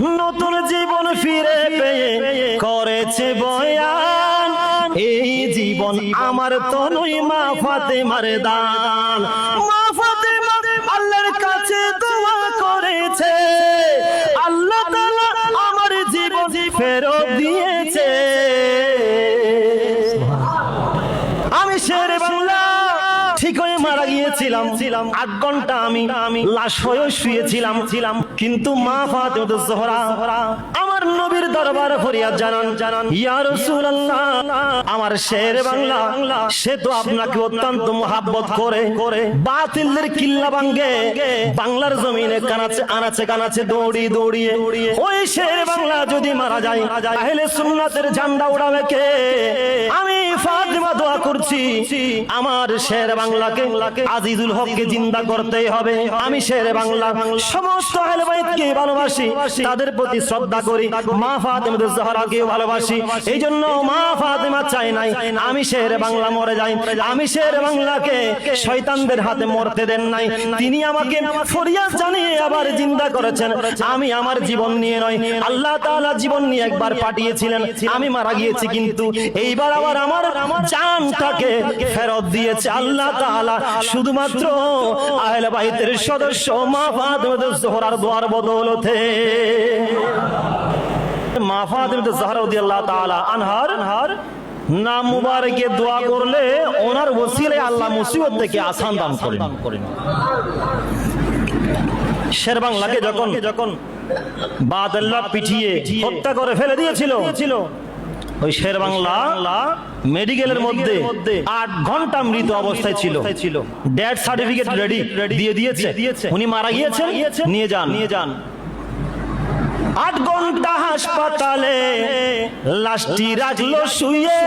নতুন জীবন ফিরে পেয়ে করেছে বয়ান। এই জীবন আমার তনুই মা ফাতেমার দান। মা ফাতেমা আল্লাহর কাছে দোয়া করেছে। আল্লাহ তাআলা আমার জীবন ফেরত দিয়েছে। আমি বাংলা ঠিক হয়ে মারা গিয়েছিলাম। ছিলাম আট ঘণ্টা আমি আমি লাশ হয়ে শুয়েছিলাম। ছিলাম কিন্তু মা ফাতে জোহরা। নবীর দরবার ফরিয়াদ জানান জানান, ইয়া রাসূলুল্লাহ, আমার শের বাংলা, সে তো আপনাকে অত্যন্ত মোহাব্বত করে করে, বাতিলদের কিল্লা ভাঙ্গে, বাংলার জমিনে কানাচে, আনাচে কানাচে দৌড়ি, দৌড়িয়ে, ওই শের বাংলা যদি মারা যায় আহলে সুন্নাতের ঝান্ডা উড়াবে কে? আমি ফাতিমা দোয়া করছি, আমার শের বাংলাকে, আজিজুল হককে জিন্দা করতে হবে। আমি শের বাংলা, সমস্ত আহলে বাইতকে ভালোবাসি, তাদের প্রতি শ্রদ্ধা করি মা ফাতিমা জাহরাকে ভালোবাসি। এই জন্য মা ফাতিমা চাই নাই। আমি শের বাংলা মরে যাই। আমি শের বাংলাকে শয়তানদের হাতে মরতে দেন নাই। তিনি আমাকে ফরিয়াদ জানিয়ে আবার জিন্দা করেছেন। আমি আমার জীবন নিয়ে নয়। আল্লাহ তাআলা জীবন নিয়ে একবার পাঠিয়েছিলেন। আমি মারা গিয়েছি কিন্তু এইবার আবার আমার জানটাকে ফেরত দিয়েছে। আল্লাহ তাআলা শুধুমাত্র আহলে বাইতের সদস্য মা ফাতিমা জোহরার দোয়ার বদৌলতে। দোয়া করলে ওনার আল্লাহ আসান যখন যখন হত্যা করে ফেলে দিয়েছিল, ওই শের বাংলা মেডিকেলের মধ্যে আট ঘণ্টা মৃত অবস্থায় ছিল। ছিল ডেথ সার্টিফিকেট রেডি দিয়ে দিয়েছে। উনি মারা গিয়েছেন নিয়ে যান নিয়ে যান। আট ঘণ্টা হাসপাতালে লাশটি রাখল শুয়ে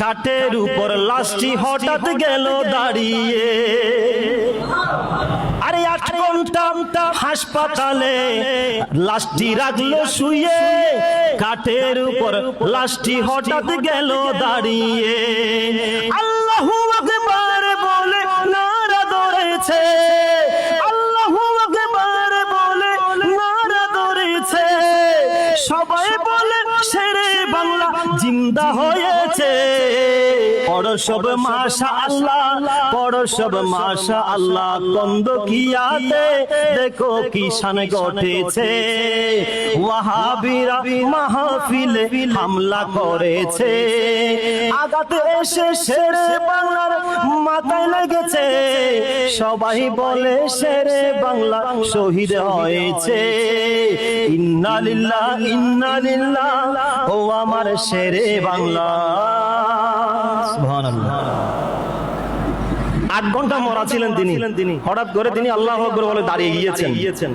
খাটের উপর লাশটি হঠাৎ গেল দাঁড়িয়ে। আরে আট ঘণ্টা হাসপাতালে লাশটি রাখল শুয়ে কাঠের উপর লাশটি হঠাৎ গেল দাঁড়িয়ে। সবাই বলে সেরে বাংলা জিন্দা হয়েছে। পড়ো সব মাশা আল্লাহ পড়ো সব মাশা আল্লাহ কন্দ কিয়াতে দেখো কি শান ঘটেছে ওয়াহাবিরা মাহফিলে হামলা করেছে। আগাতে এসে সেরে বাংলার মাথায় লেগেছে। সবাই বলে সেরে বাংলা শহীদ হয়েছে। ইন্না লিল্লাহ ইন্না লিল্লাহ ও আমার শেরে বাংলা। আট ঘণ্টা মরা ছিলেন তিনি। হঠাৎ করে তিনি আল্লাহ আকবর বলে দাঁড়িয়ে গিয়েছেন। গিয়েছেন।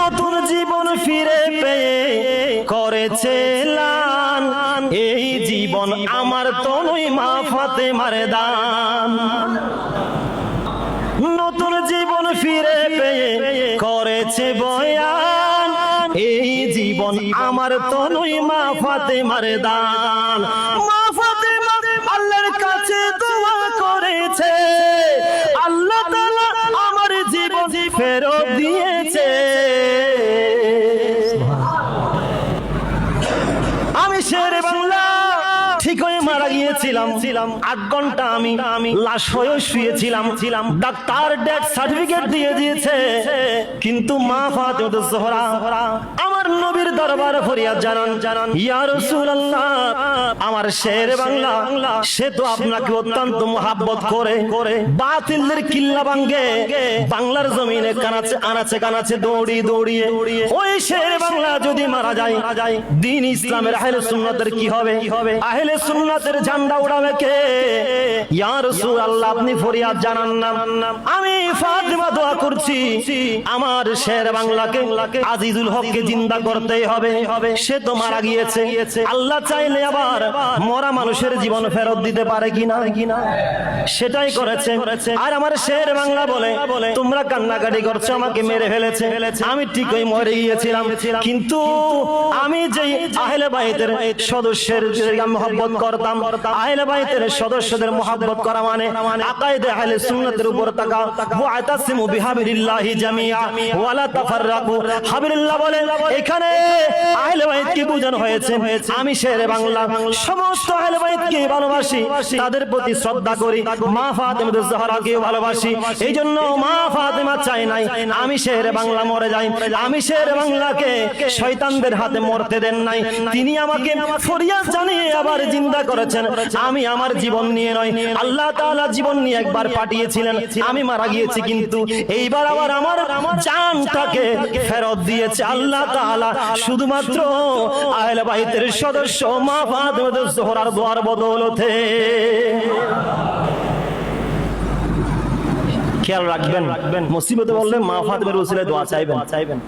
নতুন জীবন ফিরে পেয়ে করেছে লান এই জীবন আমার তনুই মা ফাতে মারে দান। নতুন জীবন ফিরে পেয়ে করেছে বয়ান। এই জীবন আমার তনুই মা ফাতে মারে দান। শেরে বাংলা। ঠিক হয়ে মারা গিয়েছিলাম। ছিলাম আট ঘণ্টা আমি আমি লাশ হয়ে শুয়েছিলাম। ছিলাম ডাক্তার ডেথ সার্টিফিকেট দিয়ে দিয়েছে। কিন্তু মা ফাতেমা জোহরা আমার নবীর দরবার ফরিয়াদ জানান। জানান ইয়া রাসূলুল্লাহ, আমার শের বাংলা, সে তো আপনাকে অত্যন্ত মোহাব্বত করে। করে বাতিলদের কিল্লা ভাঙ্গে, বাংলার জমিনে কানাচে, আনাচে কানাচে দৌড়ি দৌড়িয়ে। ওই শের বাংলা যদি মারা যায়, দিন ইসলামের আহলে সুন্নাতের কি হবে? আহলে সুন্নাতের ঝান্ডা উড়াবে কে? ইয়া রাসূলুল্লাহ, আপনি ফরিয়াদ জানান না। আমি ফাতিমা দোয়া করছি, আমার শের বাংলাকে, আজিজুল হককে জিন্দা নিন্দা করতেই হবে। সে তো মারা গিয়েছে। আল্লাহ চাইলে আবার মরা মানুষের জীবন ফেরত দিতে পারে কিনা কিনা সেটাই করেছে। আর আমার শের বাংলা বলে তোমরা কান্নাকাটি করছ আমাকে মেরে ফেলেছে। আমি ঠিকই মরে গিয়েছিলাম। কিন্তু আমি যে আহলে বাইতের সদস্যের মহব্বত করতাম আহলে বাইতের সদস্যদের মহব্বত করা মানে আকাইদে আহলে সুন্নাতের উপর তাকা ওয়াতাসিমু বিহাবিলিল্লাহি জামিয়া ওয়ালা তাফাররাকু। হাবিলিল্লাহ বলে এখানে আহলে বাইত কি বোঝানো হয়েছে? আমি শেরে বাংলা। সমস্ত আহলে বাইতকে ভালোবাসি? তাদের প্রতি শ্রদ্ধা করি। মা ফাতেমা জাহরাকে ভালোবাসি। এই জন্য মা ফাতেমা চাই নাই আমি শেরে বাংলা মরে যাই আমি শেরে বাংলাকে শয়তানদের হাতে মরতে দেন নাই। তিনি আমাকে ফরিয়াদ জানিয়ে আবার জিন্দা করেছেন। আমি আমার জীবন নিয়ে নয়। আল্লাহ তাআলা জীবন নিয়ে একবার পাঠিয়েছিলেন। আমি মারা গিয়েছি কিন্তু এইবার আবার আমার জানটাকে ফেরত দিয়েছে। আল্লাহ শুধুমাত্র আহলে বাইতের সদস্য মা ফাতেমা জোহরার দোয়ার বদৌলতে। খেয়াল রাখবেন, মুসিবতে বললে মা ফাতেমের উসিলে দোয়া চাইবেন চাইবেন।